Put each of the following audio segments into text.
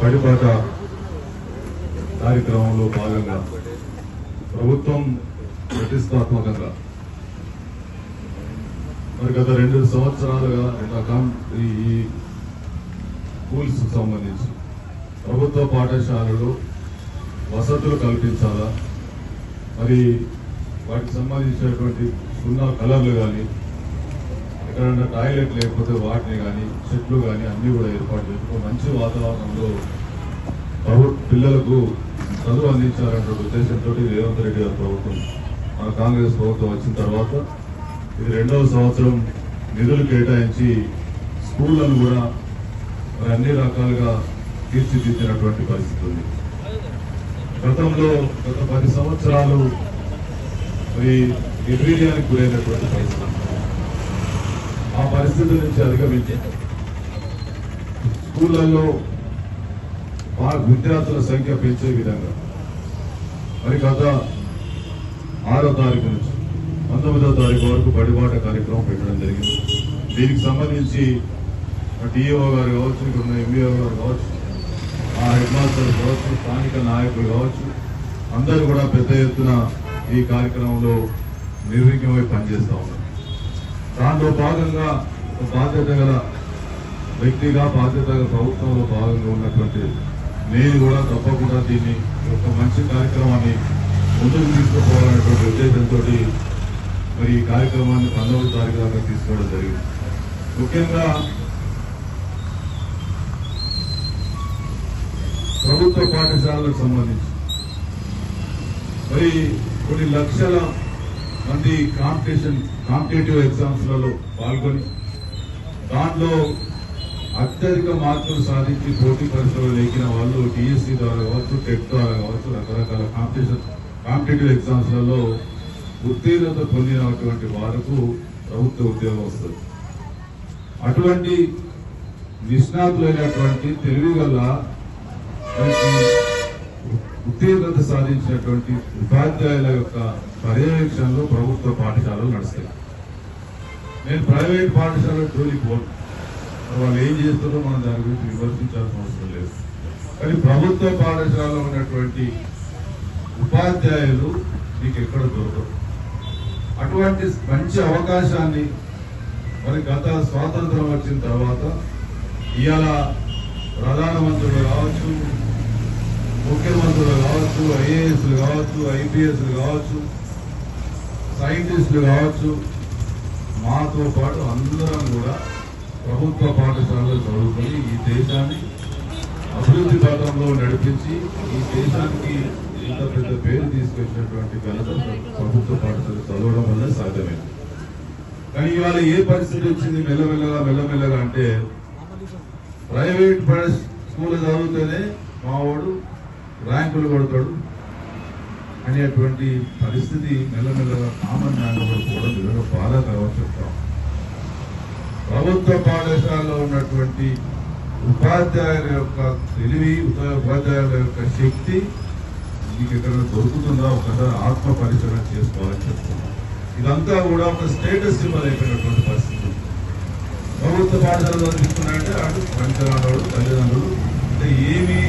పడిపాట కార్యక్రమంలో భాగంగా ప్రభుత్వం ప్రతిష్టాత్మకంగా మరి గత రెండు సంవత్సరాలుగా ఈ స్కూల్స్ సంబంధించి ప్రభుత్వ పాఠశాలలు వసతులు కల్పించాలా? మరి వాటికి సంబంధించినటువంటి సున్నా కలర్లు కానీ ఎక్కడన్నా టాయిలెట్ లేకపోతే వాటిని కానీ చెట్లు కానీ అన్నీ కూడా ఏర్పాటు చేసి ఒక మంచి వాతావరణంలో ప్రభు పిల్లలకు చదువు అందించాలన్నటువంటి ఉద్దేశంతో రేవంత్ రెడ్డి గారి ప్రభుత్వం. మన కాంగ్రెస్ ప్రభుత్వం వచ్చిన తర్వాత ఇది రెండవ సంవత్సరం నిధులు కేటాయించి స్కూళ్ళను కూడా మరి అన్ని రకాలుగా తీర్చిదిద్దినటువంటి పరిస్థితి ఉంది. గతంలో గత పది సంవత్సరాలు మరి నిర్వీర్యానికి గురైనటువంటి పరిస్థితి. ఆ పరిస్థితి నుంచి అధిగమించి స్కూళ్ళల్లో విద్యార్థుల సంఖ్య పెంచే విధంగా. మరి గత ఆరో తారీఖు నుంచి పంతొమ్మిదో తారీఖు వరకు బడిబాట కార్యక్రమం పెట్టడం జరిగింది. దీనికి సంబంధించి డిఓ గారు కావచ్చు ఇక్కడ ఉన్న ఎంఈఓ గారు కావచ్చు ఆ హెడ్ మాస్టర్ కావచ్చు స్థానిక నాయకులు కావచ్చు అందరూ కూడా పెద్ద ఎత్తున ఈ కార్యక్రమంలో నిర్విఘ్నమై పనిచేస్తూ ఉన్నారు. దాంట్లో భాగంగా బాధ్యత గల వ్యక్తిగా బాధ్యత ప్రభుత్వంలో భాగంగా ఉన్నటువంటి నేను కూడా తప్పకుండా దీన్ని ఒక మంచి కార్యక్రమాన్ని ముందుకు తీసుకుపోవాలనేటువంటి ఉద్దేశంతో మరి ఈ కార్యక్రమాన్ని పంతొమ్మిది తారీఖు దాకా తీసుకోవడం జరిగింది. ముఖ్యంగా ప్రభుత్వ పాఠశాలలకు సంబంధించి మరి కొన్ని లక్షల మంది కాంపిటీషన్ కాంపిటేటివ్ ఎగ్జామ్స్లలో పాల్గొని దాంట్లో అత్యధిక మార్కులు సాధించి పోటీ పరీక్షలు లేకిన వాళ్ళు టీఎస్సీ ద్వారా కావచ్చు టెట్ ద్వారా కావచ్చు రకరకాల కాంపిటీషన్ కాంపిటేటివ్ ఎగ్జామ్స్లలో ఉత్తీర్ణత పొందినటువంటి వారికి ప్రభుత్వ ఉద్యోగం వస్తుంది. అటువంటి నిష్ణాతులైనటువంటి తెలివి గల ఉత్తీర్ణత సాధించినటువంటి ఉపాధ్యాయుల యొక్క పర్యవేక్షణలో ప్రభుత్వ పాఠశాలలు నడుస్తాయి. నేను ప్రైవేట్ పాఠశాల జోలికి పోను. వాళ్ళు ఏం చేస్తారో మనం దాని గురించి విమర్శించాల్సిన అవసరం లేదు. కానీ ప్రభుత్వ పాఠశాలలో ఉన్నటువంటి ఉపాధ్యాయులు మీకు ఎక్కడ దొరకరు. అటువంటి మంచి అవకాశాన్ని మరి గత స్వాతంత్రం వచ్చిన తర్వాత ఇవాళ ప్రధానమంత్రులు కావచ్చు ముఖ్యమంత్రులు కావచ్చు ఐఏఎస్లు కావచ్చు ఐపీఎస్లు కావచ్చు సైంటిస్టులు కావచ్చు మాతో పాటు అందరం కూడా ప్రభుత్వ పాఠశాలలో చదువుకొని ఈ దేశాన్ని అభివృద్ధి పథంలో నడిపించి ఈ దేశానికి ఇంత పెద్ద పేరు తీసుకొచ్చినటువంటి ఘనత ప్రభుత్వ పాఠశాల చదవడం వల్ల సాధ్యమైంది. కానీ ఇవాళ ఏ పరిస్థితి వచ్చింది? మెల్లమెల్లగా మెల్లమెల్లగా అంటే ప్రైవేట్ స్కూల్ చదివితేనే మావాడు ర్యాంకులు కొడతాడు అనేటువంటి పరిస్థితి మెల్లమెల్లగా కామన్ మ్యాన్ కూడా నిజంగా బాధాకరం చెప్తాం ప్రభుత్వ పాఠశాలలో ఉన్నటువంటి ఉపాధ్యాయుల యొక్క తెలివి ఉపాధ్యాయుల యొక్క శక్తి మీకు ఎక్కడ దొరుకుతుందా? ఒకసారి ఆత్మ పరిశీలన చేసుకోవాలని చెప్తున్నాం ఇదంతా కూడా ఒక స్టేటస్ సింబల్ అయిపోయినటువంటి పరిస్థితి ప్రభుత్వ పాఠశాలలో తీసుకున్నాయంటే అటు పంచనాడు తల్లిదండ్రులు అంటే ఏమి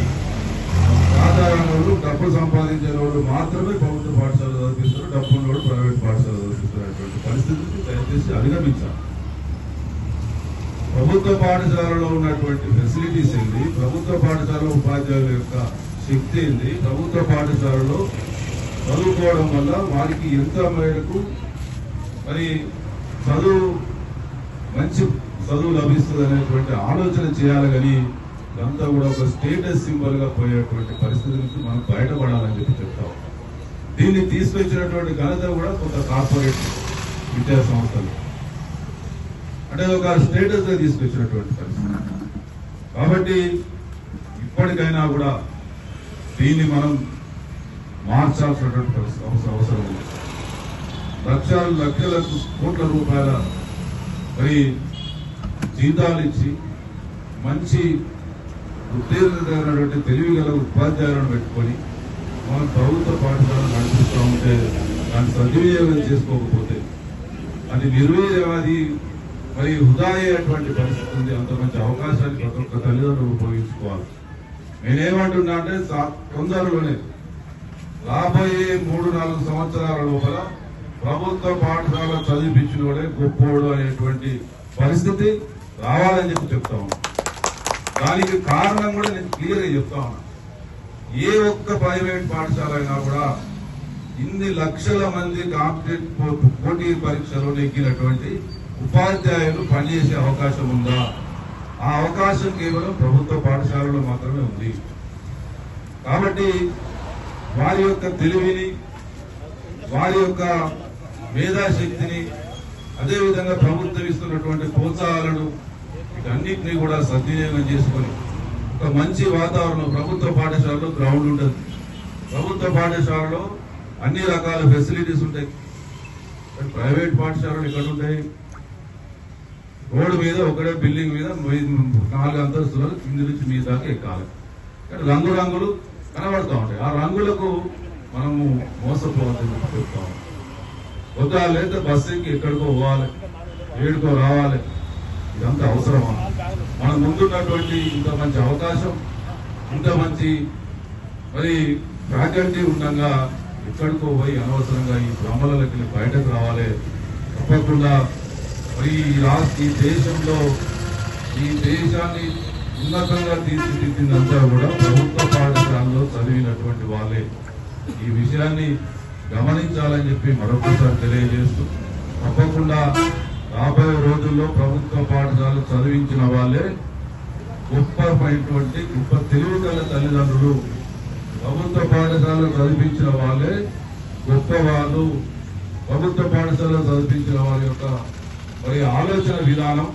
సాధారణ వాళ్ళు డబ్బు సంపాదించే వాళ్ళు మాత్రమే ప్రభుత్వ పాఠశాల చదివిస్తారు డబ్బు ఉన్నవాడు ప్రైవేట్ పాఠశాల చదివిస్తున్నటువంటి పరిస్థితిని దయచేసి అధిగమించాలి. ప్రభుత్వ పాఠశాలలో ఉన్నటువంటి ఫెసిలిటీస్ ఏంది ప్రభుత్వ పాఠశాల ఉపాధ్యాయుల యొక్క శక్తి ఏంటి? ప్రభుత్వ పాఠశాలలో చదువుకోవడం వల్ల వారికి ఎంత మేరకు మరి చదువు మంచి చదువు లభిస్తుంది అనేటువంటి ఆలోచన చేయాలి కానీ ఇదంతా కూడా ఒక స్టేటస్ సింబల్గా పోయేటువంటి పరిస్థితి నుంచి మనం బయటపడాలని చెప్పి చెప్తాం దీన్ని తీసుకొచ్చినటువంటి ఘనత కూడా కొంత కార్పొరేట్ విద్యా సంస్థలు. అంటే ఒక స్టేటస్ తీసుకొచ్చినటువంటి పరిస్థితి. కాబట్టి ఇప్పటికైనా కూడా దీన్ని మనం మార్చాల్సినటువంటి పరిస్థితి అవసరం అవసరం ఉంది. లక్షలు లక్షల కోట్ల రూపాయల మరి జీతాలు ఇచ్చి మంచి ఉత్తీర్ణమైనటువంటి తెలివి గల ఉపాధ్యాయులను పెట్టుకొని మనం ప్రభుత్వ పాఠశాలను నడిపిస్తూ ఉంటే దాన్ని సద్వినియోగం చేసుకోకపోతే అది నిర్వీర్యం మరి వృధా అయ్యేటువంటి పరిస్థితి ఉంది. అంత మంచి అవకాశాన్ని ప్రతి ఒక్క తల్లిదండ్రులు ఉపయోగించుకోవాలి. నేనేమంటున్నా అంటే తొందరలోనే రాబోయే మూడు నాలుగు సంవత్సరాల లోపల ప్రభుత్వ పాఠశాల చదివించినోడే గొప్పోడు అనేటువంటి పరిస్థితి రావాలని చెప్పి చెప్తా ఉన్నా. దానికి కారణం కూడా నేను క్లియర్ చెప్తా ఉన్నా. ఏ ఒక్క ప్రైవేట్ పాఠశాల అయినా కూడా ఇన్ని లక్షల మంది కాంపిటేట్ పోటీ పరీక్షలో నెగ్గినటువంటి ఉపాధ్యాయులు పనిచేసే అవకాశం ఉందా? ఆ అవకాశం కేవలం ప్రభుత్వ పాఠశాలలో మాత్రమే ఉంది. కాబట్టి వారి యొక్క తెలివిని వారి యొక్క మేధాశక్తిని అదేవిధంగా ప్రభుత్వం ఇస్తున్నటువంటి ప్రోత్సాహాలను వీటన్నిటినీ కూడా సద్వినియోగం చేసుకొని ఒక మంచి వాతావరణం ప్రభుత్వ పాఠశాలలో గ్రౌండ్ ఉంటుంది. ప్రభుత్వ పాఠశాలలో అన్ని రకాల ఫెసిలిటీస్ ఉంటాయి. ప్రైవేట్ పాఠశాలలు ఇక్కడ ఉంటాయి రోడ్డు మీద ఒకటే బిల్డింగ్ మీద నాలుగు అంతస్తులు కింది నుంచి మీ దాకా ఎక్కాలి. కానీ రంగు రంగులు కనబడుతూ ఉంటాయి. ఆ రంగులకు మనము మోసపోవద్దని చెప్తాం వద్దా లేదా బస్సు ఎక్కి ఎక్కడికో పోవాలి ఏడుకో రావాలి. ఇదంతా అవసరమా? మన ముందున్నటువంటి ఇంత మంచి అవకాశం ఇంత మంచి మరి ఫ్యాకల్టీ ఉండగా ఎక్కడికో పోయి అనవసరంగా ఈ భ్రమలకి బయటకు రావాలి. తప్పకుండా మరి ఈ రాష్ట్ర ఈ దేశంలో ఈ దేశాన్ని ఉన్నతంగా తీర్చిదిద్దిందంతా కూడా ప్రభుత్వ పాఠశాలలో చదివినటువంటి వాళ్ళే. ఈ విషయాన్ని గమనించాలని చెప్పి మరొకసారి తెలియజేస్తూ తప్పకుండా రాబోయే రోజుల్లో ప్రభుత్వ పాఠశాలలు చదివించిన వాళ్ళే గొప్పమైనటువంటి గొప్ప తెలివి గల తల్లిదండ్రులు. ప్రభుత్వ పాఠశాలలో చదివించిన వాళ్ళే గొప్ప వాళ్ళు ప్రభుత్వ పాఠశాలలో చదివించిన వాళ్ళ యొక్క మరి ఆలోచన విధానం